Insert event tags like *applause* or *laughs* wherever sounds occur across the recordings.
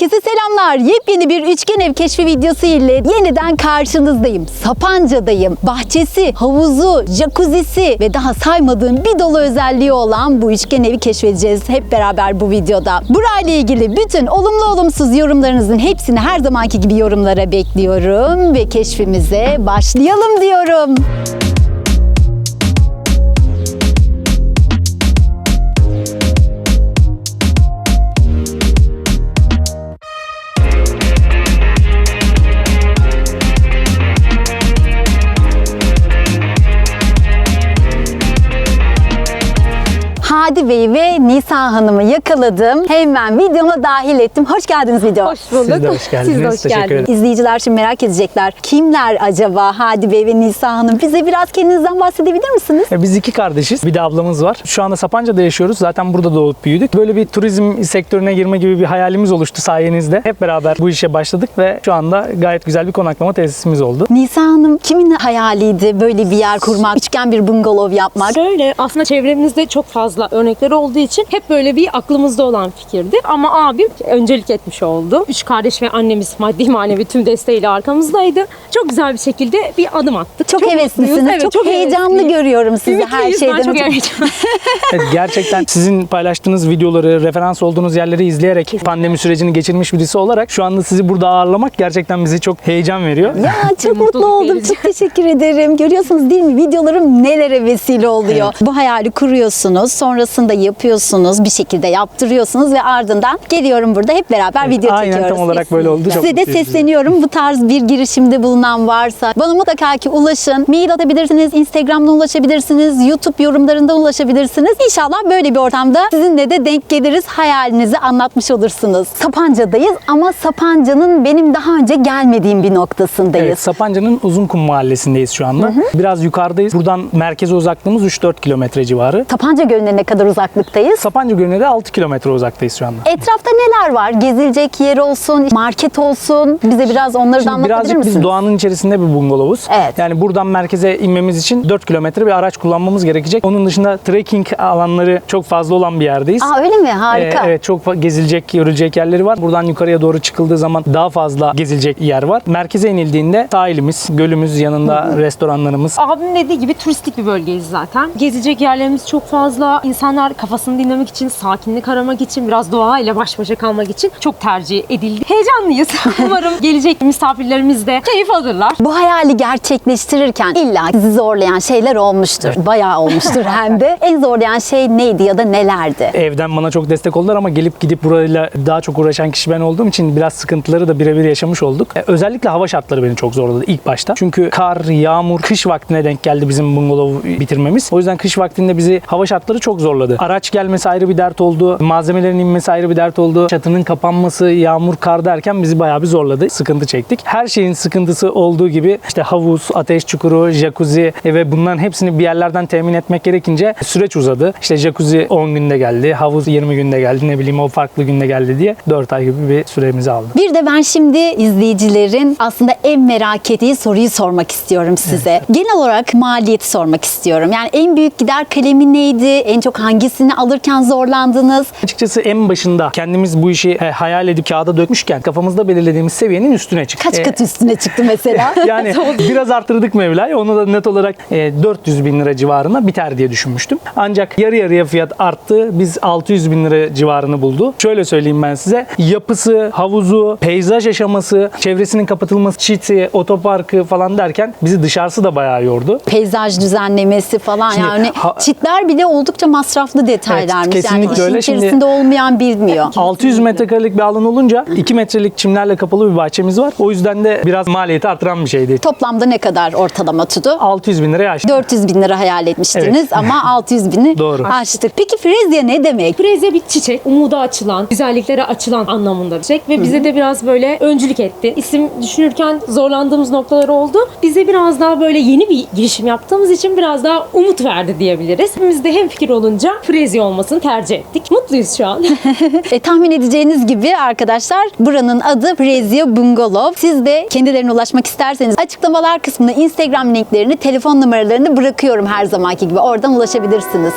Herkese selamlar. Yepyeni bir üçgen ev keşfi videosu ile yeniden karşınızdayım. Sapanca'dayım. Bahçesi, havuzu, jacuzzisi ve daha saymadığım bir dolu özelliği olan bu üçgen evi keşfedeceğiz hep beraber bu videoda. Burayla ilgili bütün olumlu olumsuz yorumlarınızın hepsini her zamanki gibi yorumlara bekliyorum ve keşfimize başlayalım diyorum. Hadi Bey ve Nisa Hanım'ı yakaladım. Hemen videoma dahil ettim. Hoş geldiniz videoma. Hoş bulduk. Siz de hoş geldiniz. Siz de hoş Teşekkür geldiniz. ederim. İzleyiciler şimdi merak edecekler. Kimler acaba Hadi Bey ve Nisa Hanım? Bize biraz kendinizden bahsedebilir misiniz? E, Biz iki kardeşiz. Bir de ablamız var. Şu anda Sapanca'da yaşıyoruz. Zaten burada doğup büyüdük. Böyle bir turizm sektörüne girme gibi bir hayalimiz oluştu sayenizde. Hep beraber bu işe başladık ve şu anda gayet güzel bir konaklama tesisimiz oldu. Nisa Hanım kimin hayaliydi böyle bir yer kurmak, üçgen bir bungalov yapmak? Şöyle aslında çevremizde çok fazla örnekleri olduğu için hep böyle bir aklımızda olan fikirdi. Ama abim öncelik etmiş oldu. Üç kardeş ve annemiz maddi manevi tüm desteğiyle arkamızdaydı. Çok güzel bir şekilde bir adım attık. Çok, mutluyuz. heveslisiniz. Evet, çok, heyecanlı hevesliyim. görüyorum sizi her Ümitliyiz, şeyden Ben çok. *laughs* Evet, gerçekten sizin paylaştığınız videoları, referans olduğunuz yerleri izleyerek pandemi sürecini geçirmiş birisi olarak şu anda sizi burada ağırlamak gerçekten bizi çok heyecan veriyor. Ya *laughs* çok mutlu oldum. Çok teşekkür ederim. Görüyorsunuz değil mi? Videolarım nelere vesile oluyor. Bu hayali kuruyorsunuz. Sonrasında yapıyorsunuz. Bir şekilde yaptırıyorsunuz ve ardından geliyorum burada hep beraber Evet, video aynen çekiyoruz. tam olarak böyle oldu. Çok Size de sesleniyorum. Bu tarz bir girişimde bulunan varsa bana mutlaka ki ulaşın. Mail atabilirsiniz. Instagram'dan ulaşabilirsiniz. YouTube yorumlarından ulaşabilirsiniz. İnşallah böyle bir ortamda sizinle de denk geliriz. Hayalinizi anlatmış olursunuz. Sapanca'dayız ama Sapanca'nın benim daha önce gelmediğim bir noktasındayız. Evet, Sapanca'nın Uzunkum mahallesindeyiz şu anda. Biraz yukarıdayız. Buradan merkeze uzaklığımız 3-4 kilometre civarı. Sapanca Gölü'ne ne kadar uzaklıktayız? Sapanca Gölü'ne de 6 kilometre uzaktayız şu anda. Etrafta neler var? Gezilecek yer olsun, market olsun. Bize biraz onları da anlatabilir birazcık misiniz? biz doğanın içerisinde bir bungalovuz. Evet. Yani buradan merkeze inmemiz için 4 kilometre bir araç kullanmamız gerekecek. Onun dışında trekking alanları çok fazla olan bir yerdeyiz. Aa öyle mi? Harika. Ee, evet çok gezilecek, görülecek yerleri var. Buradan yukarıya doğru çıkıldığı zaman daha fazla gezilecek yer var. Merkeze inildiğinde sahilimiz, gölümüz yanında restoranlarımız. Abim dediği gibi turistik bir bölgeyiz zaten. Gezecek yerlerimiz çok fazla. İnsanlar kafasını dinlemek için, sakinlik aramak için, biraz doğayla baş başa kalmak için çok tercih edildi. Heyecanlıyız. *laughs* Umarım gelecek misafirlerimiz de keyif alırlar. Bu hayali gerçekleştirirken illa sizi zorlayan şeyler olmuştur. Bayağı olmuştur *laughs* hem de. En zorlayan şey neydi ya da nelerdi? Evden bana çok destek oldular ama gelip gidip burayla daha çok uğraşan kişi ben olduğum için biraz sıkıntıları da birebir yaşamış olduk. Ee, Özellikle hava şartları beni çok zorladı ilk başta. Çünkü kar, yağmur, kış vaktine denk geldi bizim bungalovu bitirmemiz. O yüzden kış vaktinde bizi hava şartları çok zorladı. Araç gelmesi ayrı bir dert oldu. Malzemelerin inmesi ayrı bir dert oldu. Çatının kapanması, yağmur, kar derken bizi bayağı bir zorladı. Sıkıntı çektik. Her şeyin sıkıntısı olduğu gibi işte havuz, ateş çukuru, jacuzzi e, ve bunların hepsini bir yerlerden temin etmek gerekince süreç uzadı. İşte jacuzzi 10 günde geldi, havuz 20 günde geldi, ne bileyim o farklı günde geldi diye 4 ay gibi bir süremizi aldı. Bir de ben şimdi izleyicilerin aslında en merak ettiği soruyu sormak istiyorum size. Genel olarak maliyeti sormak istiyorum. Yani en büyük gider kalemi neydi? En çok hangisini alırken zorlandınız? Açıkçası en başında kendimiz bu işi e, hayal edip kağıda dökmüşken kafamızda belirlediğimiz seviyenin üstüne çıktık. Kaç E, kat üstüne çıktı mesela? *laughs* Yani *laughs* biraz arttırdık Mevla'yı. Onu da net olarak e, 400 bin lira civarına biter diye düşünmüştüm. Ancak yarı yarıya fiyat arttı. Biz 600 bin lira civarını buldu. Şöyle söyleyeyim ben size. Yapısı, havuzu, peyzaj aşaması, çevresinin kapatılması, çiti, otoparkı falan derken bizi dışarısı da bayağı yordu. Peyzaj düzenlemesi falan Şimdi yani ha- çitler bile oldukça masraflı detaylarmış. Evet, yani kesinlikle işin öyle. Şimdi- içerisinde olmayan bilmiyor. 600 metrekarelik bir alan olunca 2 metrelik çimlerle kapalı bir bahçemiz var. O yüzden de biraz maliyeti artıran bir şeydi. Toplamda ne kadar ortalama tuttu? 600 bin liraya aştı. 400 bin lira hayal etmiştiniz Evet. ama 600 bini *laughs* Doğru. aştık. Peki frezya ne demek? Freze bir çiçek, umuda açılan, güzelliklere açılan anlamında bir çiçek ve bize de biraz böyle öncülük etti. İsim düşünürken zorlandığımız noktalar oldu. Bize biraz daha böyle yeni bir girişim yaptığımız için biraz daha umut verdi diyebiliriz. Biz de hem fikir olunca Freze olmasını tercih ettik. Mutluyuz şu an. *laughs* E, tahmin edeceğiniz gibi arkadaşlar buranın adı Frezya Bungalov. Siz de kendilerine ulaşmak isterseniz açıklamalar kısmına Instagram linklerini, telefon numaralarını bırakıyorum her zamanki gibi. Oradan ulaşabilirsiniz.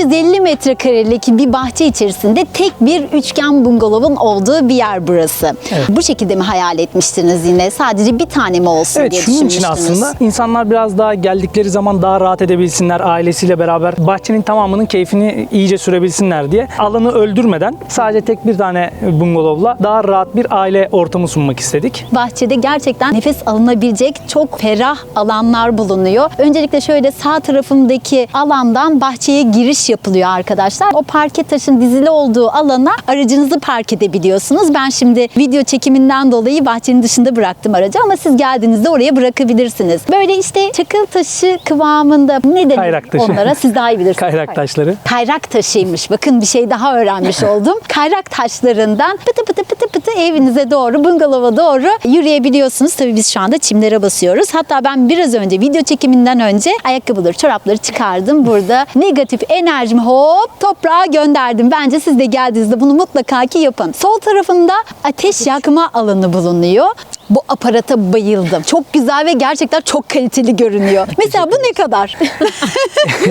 650 metrekarelik bir bahçe içerisinde tek bir üçgen bungalovun olduğu bir yer burası. Bu şekilde mi hayal etmiştiniz yine? Sadece bir tane mi olsun Evet diye şunun için aslında insanlar biraz daha geldikleri zaman daha rahat edebilsinler ailesiyle beraber bahçenin tamamının keyfini iyice sürebilsinler diye alanı öldürmeden sadece tek bir tane bungalovla daha rahat bir aile ortamı sunmak istedik. Bahçede gerçekten nefes alınabilecek çok ferah alanlar bulunuyor. Öncelikle şöyle sağ tarafımdaki alandan bahçeye giriş yapılıyor arkadaşlar. O parke taşın dizili olduğu alana aracınızı park edebiliyorsunuz. Ben şimdi video çekiminden dolayı bahçenin dışında bıraktım aracı ama siz geldiğinizde oraya bırakabilirsiniz. Böyle işte çakıl taşı kıvamında ne denir taşı. onlara siz daha iyi bilirsiniz. *laughs* Kayrak taşları. Kayrak taşıymış. Bakın bir şey daha öğrenmiş *laughs* oldum. Kayrak taşlarından pıtı pıtı pıtı pıtı evinize doğru, bungalova doğru yürüyebiliyorsunuz. Tabii biz şu anda çimlere basıyoruz. Hatta ben biraz önce video çekiminden önce ayakkabıları, çorapları çıkardım. Burada negatif enerjimi hop toprağa gönderdim. Bence siz de geldiğinizde bunu mutlaka ki yapın. Sol tarafında ateş yakma alanı bulunuyor. Bu aparata bayıldım. Çok güzel ve gerçekten çok kaliteli görünüyor. Mesela bu ne kadar?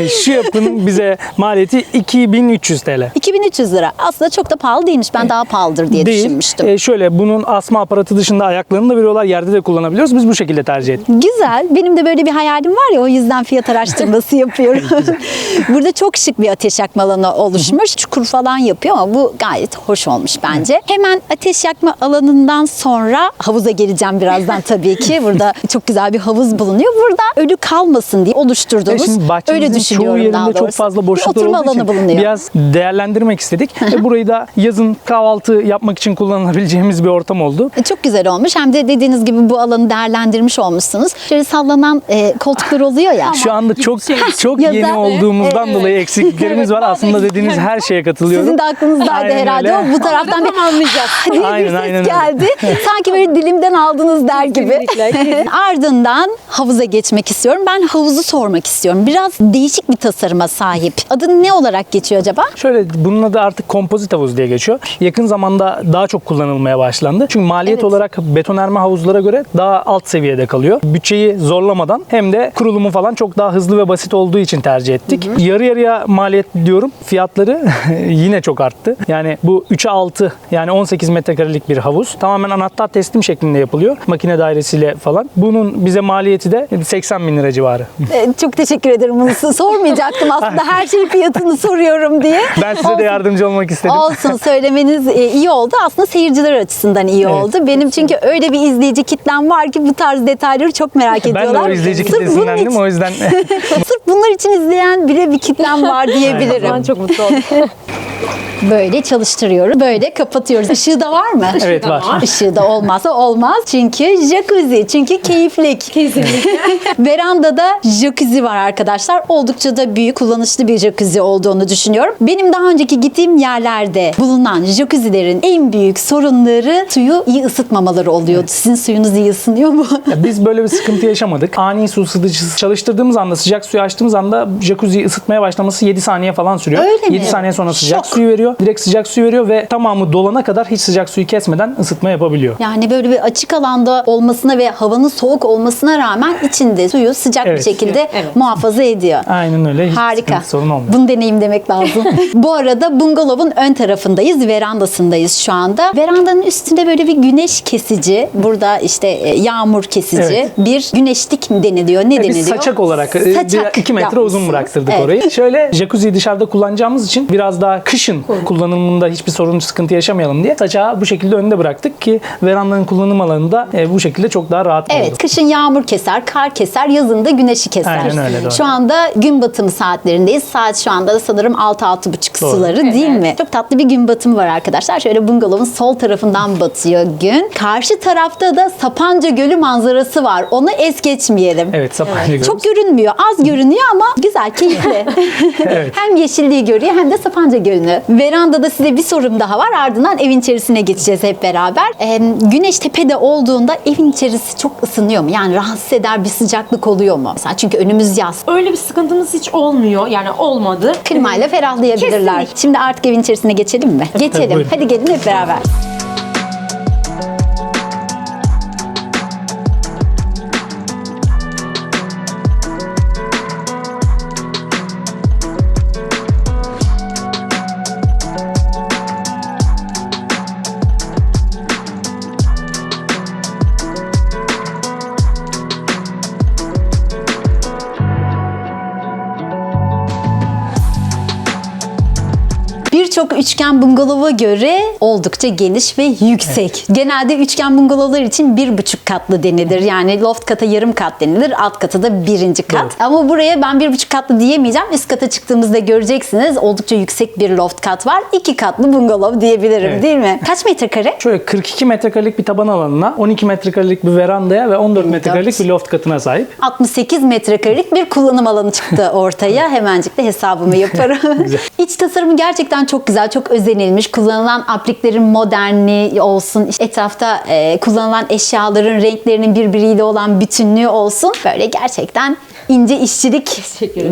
*laughs* Şu yapının bize maliyeti 2300 TL. 2300 lira. Aslında çok da pahalı değilmiş. Ben daha pahalıdır diye Değil. düşünmüştüm. E, şöyle bunun asma aparatı dışında ayaklarını da veriyorlar. Yerde de kullanabiliyoruz. Biz bu şekilde tercih ettik. Güzel. Benim de böyle bir hayalim var ya o yüzden fiyat araştırması *laughs* yapıyorum. Burada çok şık bir ateş yakma alanı oluşmuş. Çukur falan yapıyor ama bu gayet hoş olmuş bence. Hemen ateş yakma alanından sonra havuza geleceğim birazdan tabii ki. Burada çok güzel bir havuz bulunuyor. Burada ölü kalmasın diye E oluşturduğumuz şimdi öyle bahçemizin çoğu düşünüyorum daha yerinde doğrusu. çok fazla oturma olduğu için alanı bulunuyor. biraz değerlendirmek istedik. Ve burayı da yazın kahvaltı yapmak için kullanabileceğimiz bir ortam oldu. E, Çok güzel olmuş. Hem de dediğiniz gibi bu alanı değerlendirmiş olmuşsunuz. Şöyle sallanan e, koltuklar oluyor ya. Şu anda çok çok Ya da- yeni olduğumuzdan dolayı eksikliklerimiz var. *laughs* Aslında dediğiniz her şeye katılıyorum. Sizin de aklınızdaydı Aynen herhalde. öyle. O bu taraftan *laughs* bir Tamamlayacağız. diye Aynen, bir ses aynen öyle. geldi. Sanki böyle dilimden aldınız der gibi. *laughs* Ardından havuza geçmek istiyorum. Ben havuzu sormak istiyorum. Biraz değişik bir tasarıma sahip. Adı ne olarak geçiyor acaba? Şöyle bunun adı artık kompozit havuz diye geçiyor. Yakın zamanda daha çok kullanılmaya başlandı. Çünkü maliyet Evet. olarak betonerme havuzlara göre daha alt seviyede kalıyor. Bütçeyi zorlamadan hem de kurulumu falan çok daha hızlı ve basit olduğu için tercih ettik. Yarı yarıya maliyet diyorum. Fiyatları *laughs* yine çok arttı. Yani bu 3'e 6 yani 18 metrekarelik bir havuz. Tamamen anahtar teslim şeklinde yapılıyor. Makine dairesiyle falan. Bunun bize maliyeti de 80 bin lira civarı. Ee, çok teşekkür ederim. Bunu sormayacaktım aslında her şeyin fiyatını soruyorum diye. Ben size Olsun. de yardımcı olmak istedim. Olsun söylemeniz e, iyi oldu. Aslında seyirciler açısından iyi Evet. oldu. Benim çünkü öyle bir izleyici kitlem var ki bu tarz detayları çok merak Ben de ediyorlar. o izleyici Sırf bunun kitlesindendim o yüzden *laughs* Sırf bunlar için izleyen bile bir kitlem var diyebilirim. Ben çok mutlu oldum. Böyle çalıştırıyoruz. Böyle kapatıyoruz. Işığı da var mı? evet var. Işığı da olmazsa olmaz. Çünkü jacuzzi. Çünkü keyiflik. Kesinlikle. *laughs* Verandada jacuzzi var arkadaşlar. Oldukça da büyük, kullanışlı bir jacuzzi olduğunu düşünüyorum. Benim daha önceki gittiğim yerlerde bulunan jacuzzilerin en büyük sorunları suyu iyi ısıtmamaları oluyordu. Sizin suyunuz iyi ısınıyor mu? Ya Biz böyle bir sıkıntı yaşamadık. Ani su ısıtıcısı çalıştırdığımız anda sıcak suyu açtığımız anda jacuzziyi ısıtmaya başlaması 7 saniye falan sürüyor. Öyle mi? 7 saniye sonra sıcak Şok. suyu veriyor. Direkt sıcak suyu veriyor ve tamamı dolana kadar hiç sıcak suyu kesmeden ısıtma yapabiliyor. Yani böyle bir açık alanda olmasına ve havanın soğuk olmasına rağmen içinde suyu sıcak bir Evet. şekilde Evet. muhafaza ediyor. Aynen öyle. Hiç Harika. sıkıntı, sorun olmuyor. Bunu deneyim demek lazım. *laughs* Bu arada bungalovun ön tarafındayız. Verandasındayız şu anda. Verandanın üstünde böyle bir güneş kesici. Burada işte e, yağmur kesici. Evet. Bir güneşlik mi deniliyor? Ne Ya deniliyor? Biz saçak olarak 2 metre uzun yapmışsınız. bıraktırdık Evet. orayı. Şöyle jacuzziyi dışarıda kullanacağımız için biraz daha kışın kullanımında hiçbir sorun sıkıntı yaşamayalım diye saçağı bu şekilde önde bıraktık ki verandanın kullanım alanında e, bu şekilde çok daha rahat Evet, oldu. kışın yağmur keser, kar keser, yazın da güneşi keser. Aynen öyle, doğru. Şu anda gün batımı saatlerindeyiz. Saat şu anda da sanırım 6-6.30 Doğru. suları değil mi? Çok tatlı bir gün batımı var arkadaşlar. Şöyle bungalovun sol tarafından batıyor gün. Karşı tarafta da Sapanca Gölü manzarası var. Onu es geçmeyelim. Evet Sapanca Gölü. Çok görünmüyor. Az görünüyor ama güzel, keyifli. *laughs* *laughs* Evet. hem yeşilliği görüyor hem de Sapanca Gölü'nü. Verandada size bir sorum daha var. Ardından evin içerisine geçeceğiz hep beraber. Ee, güneş tepede olduğunda evin içerisi çok ısınıyor mu? Yani rahatsız eder bir sıcaklık oluyor mu? Mesela çünkü önümüz yaz. Öyle bir sıkıntımız hiç olmuyor. Yani olmadı. Klimayla ferahlayabilirler. Kesinlikle. Şimdi artık evin içerisine geçelim mi? Geçelim. Hadi gelin hep beraber. Birçok üçgen bungalova göre oldukça geniş ve yüksek. Genelde üçgen bungalovlar için bir buçuk katlı denilir. Yani loft kata yarım kat denilir. Alt kata da birinci kat. Doğru. Ama buraya ben bir buçuk katlı diyemeyeceğim. Üst kata çıktığımızda göreceksiniz. Oldukça yüksek bir loft kat var. İki katlı bungalov diyebilirim Evet. değil mi? Kaç metrekare? Şöyle 42 metrekarelik bir taban alanına, 12 metrekarelik bir verandaya ve 14 metrekarelik bir loft katına sahip. 68 metrekarelik bir kullanım alanı çıktı ortaya. Hemencik de hesabımı yaparım. *laughs* İç tasarımı gerçekten çok güzel, çok özenilmiş. Kullanılan apliklerin moderni olsun, işte etrafta e, kullanılan eşyaların renklerinin birbiriyle olan bütünlüğü olsun. Böyle gerçekten ince işçilik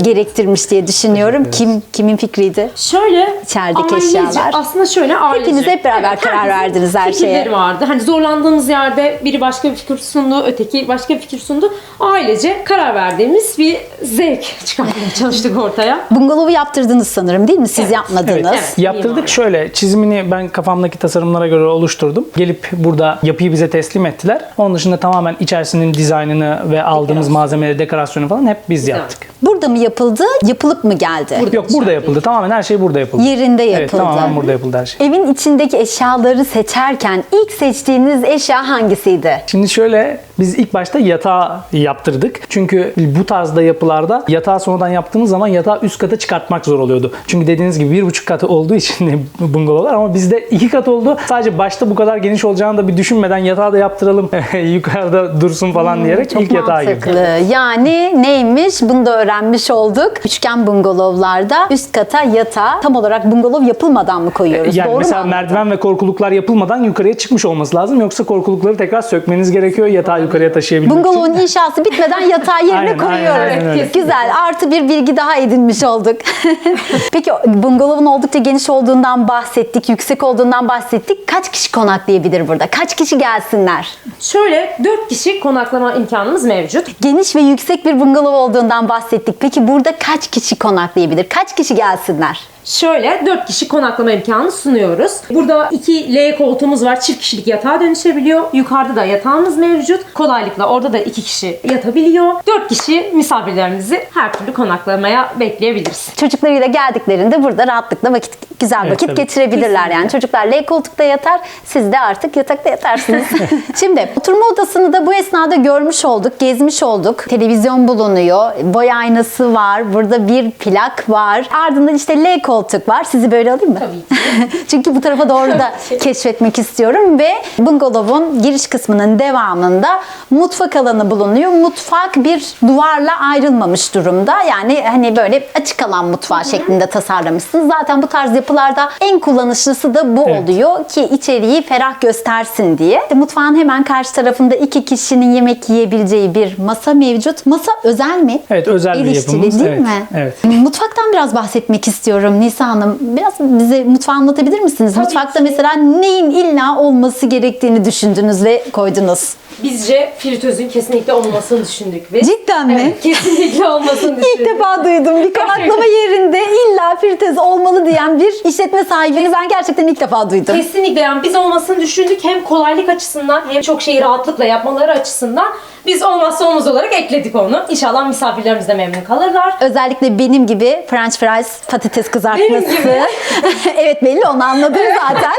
gerektirmiş diye düşünüyorum. Kim kimin fikriydi? Şöyle İçerideki ailece, eşyalar. aslında şöyle ailece. Hepiniz hep beraber karar herkesin verdiniz her şeye. fikirleri vardı. Hani zorlandığımız yerde biri başka bir fikir sundu, öteki başka bir fikir sundu. Ailece karar verdiğimiz bir zevk çıkartmaya çalıştık ortaya. Bungalovu yaptırdınız sanırım değil mi? Siz Evet. yapmadınız. Evet, evet. Yaptırdık şöyle çizimini ben kafamdaki tasarımlara göre oluşturdum. Gelip burada yapıyı bize teslim ettiler. Onun dışında tamamen içerisinin dizaynını ve aldığımız malzemeleri, dekorasyonu falan hep biz Güzel. yaptık. Burada mı yapıldı? Yapılıp mı geldi? Burada. Yok burada yapıldı. Tamamen her şey burada yapıldı. Yerinde Evet yapıldı. tamamen burada yapıldı her şey. Evin içindeki eşyaları seçerken ilk seçtiğiniz eşya hangisiydi? Şimdi şöyle biz ilk başta yatağı yaptırdık. Çünkü bu tarzda yapılarda yatağı sonradan yaptığımız zaman yatağı üst kata çıkartmak zor oluyordu. Çünkü dediğiniz gibi bir buçuk katı olduğu için *laughs* bungalovlar ama bizde iki kat oldu. Sadece başta bu kadar geniş olacağını da bir düşünmeden yatağı da yaptıralım *laughs* yukarıda dursun falan diyerek Çok ilk yatağa girdik. Yani neymiş? Bunu da öğrenmiş olduk. Üçgen bungalovlarda üst kata yatağı tam olarak bungalov yapılmadan mı koyuyoruz? Yani Doğru mesela mu? merdiven ve korkuluklar yapılmadan yukarıya çıkmış olması lazım. Yoksa korkulukları tekrar sökmeniz gerekiyor yatağı yukarıya taşıyabilmek için. Bungalovun *laughs* inşası bitmeden yatağı yerine Aynen, koyuyoruz. aynen, aynen öyle. Güzel. Artı bir bilgi daha edinmiş olduk. *laughs* Peki bungalovun oldukça geniş olduğundan bahsettik, yüksek olduğundan bahsettik. Kaç kişi konaklayabilir burada? Kaç kişi gelsinler? Şöyle 4 kişi konaklama imkanımız mevcut. Geniş ve yüksek bir bungalov olduğundan bahsettik. Peki burada kaç kişi konaklayabilir? Kaç kişi gelsinler? Şöyle 4 kişi konaklama imkanı sunuyoruz. Burada 2 L koltuğumuz var. Çift kişilik yatağa dönüşebiliyor. Yukarıda da yatağımız mevcut. Kolaylıkla orada da 2 kişi yatabiliyor. 4 kişi misafirlerimizi her türlü konaklamaya bekleyebiliriz. Çocuklarıyla geldiklerinde burada rahatlıkla vakit güzel Evet, vakit tabii. geçirebilirler yani. Çocuklar L koltukta yatar, siz de artık yatakta yatarsınız. *laughs* Şimdi oturma odasını da bu esnada görmüş olduk, gezmiş olduk. Televizyon bulunuyor, boy aynası var, burada bir plak var. Ardından işte L koltuk var. Sizi böyle alayım mı? Tabii *laughs* Çünkü bu tarafa doğru da keşfetmek istiyorum ve bungalovun giriş kısmının devamında mutfak alanı bulunuyor. Mutfak bir duvarla ayrılmamış durumda. Yani hani böyle açık alan mutfağı şeklinde tasarlamışsınız. Zaten bu tarz yapılarda en kullanışlısı da bu Evet. oluyor ki içeriği ferah göstersin diye. Mutfağın hemen karşı tarafında iki kişinin yemek yiyebileceği bir masa mevcut. Masa özel mi? Evet, özel bir El yapımız. değil Evet, mi? evet. Mutfaktan biraz bahsetmek istiyorum Nisa Hanım. Biraz bize mutfağı anlatabilir misiniz? Tabii Mutfakta ki. mesela neyin illa olması gerektiğini düşündünüz ve koydunuz? Bizce fritözün kesinlikle olmasını düşündük biz. Cidden mi? Evet, kesinlikle olmasını düşündük. İlk defa duydum. Bir konaklama yerinde illa fritöz olmalı diyen bir işletme sahibini ben gerçekten ilk defa duydum. Kesinlikle yani biz olmasını düşündük hem kolaylık açısından hem çok şeyi rahatlıkla yapmaları açısından biz olmazsa olmaz olarak ekledik onu. İnşallah misafirlerimiz de memnun kalırlar. Özellikle benim gibi French fries patates kızartması. Benim gibi. *laughs* evet belli onu anladım zaten.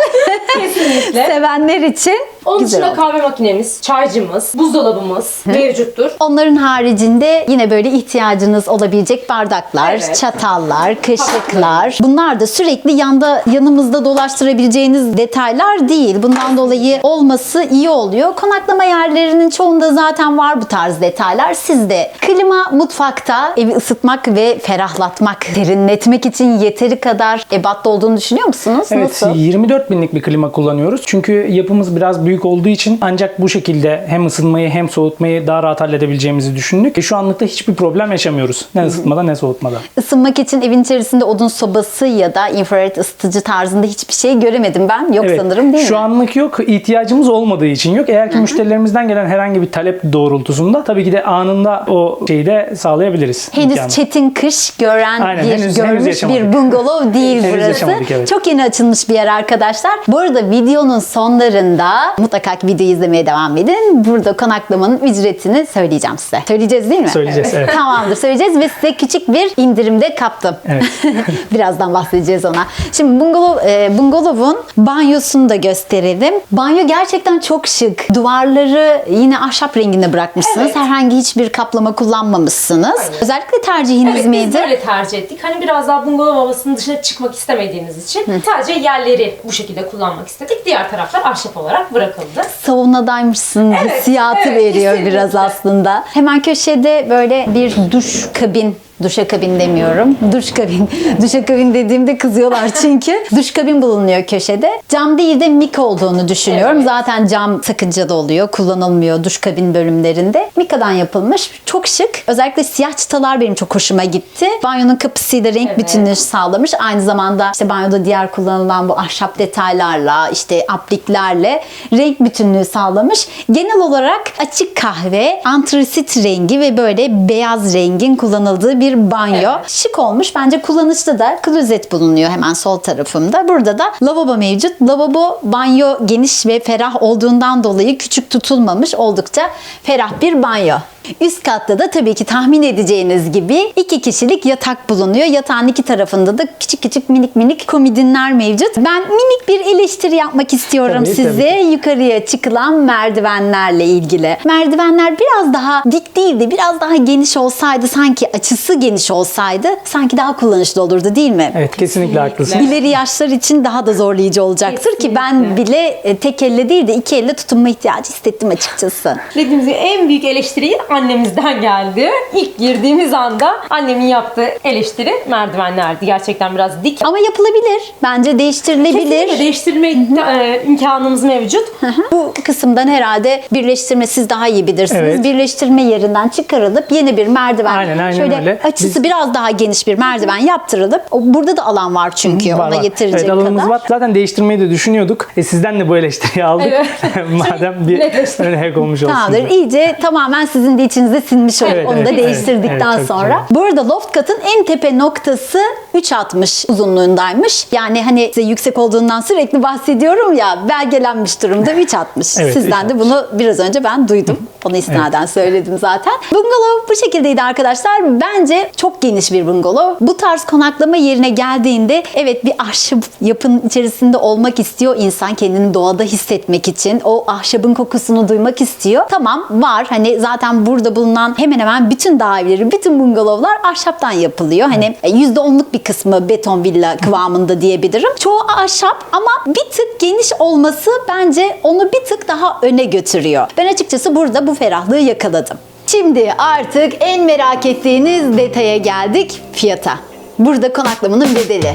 Kesinlikle. *laughs* Sevenler için Onun güzel dışında oldu. kahve makinemiz, çaycımız, buzdolabımız mevcuttur. Onların haricinde yine böyle ihtiyacınız olabilecek bardaklar, Evet. çatallar, kaşıklar. Bunlar da sürekli yanda yanımızda dolaştırabileceğiniz detaylar değil. Bundan dolayı olması iyi oluyor. Konaklama yerlerinin çoğunda zaten var bu tarz detaylar. Sizde klima mutfakta evi ısıtmak ve ferahlatmak, serinletmek için yeteri kadar ebatta olduğunu düşünüyor musunuz? Evet Nasıl? 24 binlik bir klima kullanıyoruz. Çünkü yapımız biraz büyük olduğu için ancak bu şekilde hem ısınmayı hem soğutmayı daha rahat halledebileceğimizi düşündük. E, şu anlıkta hiçbir problem yaşamıyoruz. Ne ısıtmada ne soğutmada. Isınmak için evin içerisinde odun sobası ya da infrared ısıtıcı tarzında hiçbir şey göremedim ben. Yok sanırım değil Şu mi? anlık yok. İhtiyacımız olmadığı için yok. Eğer ki müşterilerimizden gelen herhangi bir talep doğrultusunda tabii ki de anında o şeyi de sağlayabiliriz. Henüz imkanı. çetin kış gören Aynen, bir henüz- henüz görmüş yaşamadık. bir bungalov *laughs* değil Henüz burası. evet. Çok yeni açılmış bir yer arkadaşlar. Bu arada videonun sonlarında mutlaka videoyu izlemeye devam edin. Burada konaklamanın ücretini söyleyeceğim size. Söyleyeceğiz değil mi? Söyleyeceğiz, evet. Tamamdır söyleyeceğiz ve size küçük bir indirimde kaptım. Evet. *laughs* Birazdan bahsedeceğiz ona. Şimdi bungalov, e, bungalovun banyosunu da gösterelim. Banyo gerçekten çok şık. Duvarları yine ahşap renginde bırakmışsınız. Evet. Herhangi hiçbir kaplama kullanmamışsınız. Özellikle tercihiniz Evet miydi? biz böyle tercih ettik. Hani biraz daha bungalov havasının dışına çıkmak istemediğimiz için sadece yerleri bu şekilde kullanmak istedik. Diğer taraflar ahşap olarak bırakıldı. Saunadaymışsın Evet, hissiyatı evet, veriyor kesinlikle. biraz aslında. Hemen köşede böyle bir duş kabin Duşa kabin demiyorum. Duş kabin. *laughs* Duşa kabin dediğimde kızıyorlar *laughs* çünkü. Duş kabin bulunuyor köşede. Cam değil de mik olduğunu düşünüyorum. Evet. Zaten cam sakıncalı oluyor. Kullanılmıyor duş kabin bölümlerinde. Mikadan yapılmış. Çok şık. Özellikle siyah çıtalar benim çok hoşuma gitti. Banyonun kapısıyla renk Evet. bütünlüğü sağlamış. Aynı zamanda işte banyoda diğer kullanılan bu ahşap detaylarla işte apliklerle renk bütünlüğü sağlamış. Genel olarak açık kahve, antrasit rengi ve böyle beyaz rengin kullanıldığı bir banyo. Evet. Şık olmuş. Bence kullanışlı da klozet bulunuyor hemen sol tarafımda. Burada da lavabo mevcut. Lavabo banyo geniş ve ferah olduğundan dolayı küçük tutulmamış. Oldukça ferah bir banyo. Üst katta da tabii ki tahmin edeceğiniz gibi iki kişilik yatak bulunuyor. Yatağın iki tarafında da küçük küçük minik minik komodinler mevcut. Ben minik bir eleştiri yapmak istiyorum Tabii, size tabii yukarıya çıkılan merdivenlerle ilgili. Merdivenler biraz daha dik değildi, biraz daha geniş olsaydı sanki açısı geniş olsaydı sanki daha kullanışlı olurdu değil mi? Evet kesinlikle haklısın. İleri yaşlar için daha da zorlayıcı olacaktır ki ben Kesinlikle. bile e, tek elle değil de iki elle tutunma ihtiyacı hissettim açıkçası. Dediğimiz gibi en büyük eleştiri annemizden geldi. İlk girdiğimiz anda annemin yaptığı eleştiri merdivenlerdi. Gerçekten biraz dik. Ama yapılabilir. Bence değiştirilebilir. Kesinlikle değiştirme e, imkanımız mevcut. Bu kısımdan herhalde birleştirme siz daha iyi bilirsiniz. Evet. Birleştirme yerinden çıkarılıp yeni bir merdiven. Aynen, aynen şöyle öyle. açısı Biz- biraz daha geniş bir merdiven yaptırılıp o- burada da alan var çünkü Var, ona var. yetirecek evet, alanımız kadar. var. Zaten değiştirmeyi de düşünüyorduk. E, sizden de bu eleştiriyi aldık. Evet. *laughs* Madem bir ön hack olmuş olsun. Tamamdır. İyice tamamen sizin de içinize sinmiş olur. Evet, Onu evet, da evet. değiştirdikten Evet, sonra. güzel. Bu arada loft katın en tepe noktası 3.60 uzunluğundaymış. Yani hani size yüksek olduğundan sürekli bahsediyorum ya belgelenmiş durumda 3.60. Evet, Sizden de 3.60. bunu biraz önce ben duydum. *laughs* Onu istinaden söyledim zaten. Bungalov bu şekildeydi arkadaşlar. Bence çok geniş bir bungalov. Bu tarz konaklama yerine geldiğinde evet bir ahşap yapın içerisinde olmak istiyor insan kendini doğada hissetmek için. O ahşabın kokusunu duymak istiyor. Tamam var. Hani zaten burada bulunan hemen hemen bütün dağ evleri, bütün bungalovlar ahşaptan yapılıyor. Hani %10'luk bir kısmı beton villa kıvamında diyebilirim. Çoğu ahşap ama bir tık geniş olması bence onu bir tık daha öne götürüyor. Ben açıkçası burada bu ferahlığı yakaladım. Şimdi artık en merak ettiğiniz detaya geldik fiyata. Burada konaklamanın bedeli.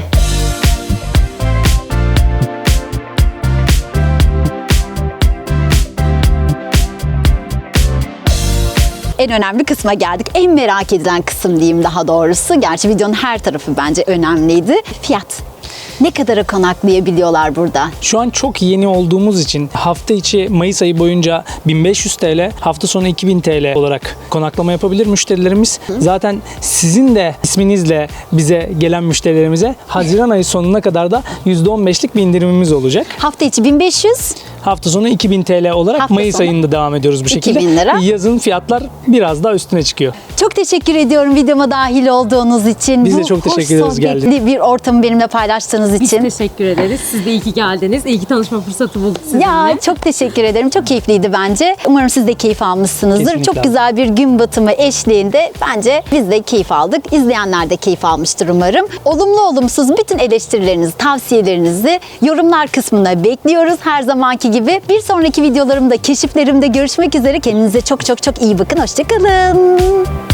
En önemli kısma geldik. En merak edilen kısım diyeyim daha doğrusu. Gerçi videonun her tarafı bence önemliydi. Fiyat. Ne kadara konaklayabiliyorlar burada? Şu an çok yeni olduğumuz için hafta içi Mayıs ayı boyunca 1500 TL, hafta sonu 2000 TL olarak konaklama yapabilir müşterilerimiz. Zaten sizin de isminizle bize gelen müşterilerimize Haziran ayı sonuna kadar da %15'lik bir indirimimiz olacak. Hafta içi 1500, Hafta sonu 2000 TL olarak Hafta Mayıs sonu ayında devam ediyoruz bu şekilde. 2000 lira. Yazın fiyatlar biraz daha üstüne çıkıyor. Çok teşekkür ediyorum videoma dahil olduğunuz için. Biz de Bu çok hoş teşekkür ederiz sohbetli geldiğiniz bir ortamı benimle paylaştığınız Biz için. teşekkür ederiz. Siz de iyi ki geldiniz. İyi ki tanışma fırsatı bulduk sizinle. Ya çok teşekkür ederim. Çok keyifliydi bence. Umarım siz de keyif almışsınızdır. Kesinlikle Çok güzel bir gün batımı eşliğinde bence biz de keyif aldık. İzleyenler de keyif almıştır umarım. Olumlu olumsuz bütün eleştirilerinizi, tavsiyelerinizi yorumlar kısmına bekliyoruz. Her zamanki gibi bir sonraki videolarımda, keşiflerimde görüşmek üzere. Kendinize çok çok çok iyi bakın. Hoşçakalın.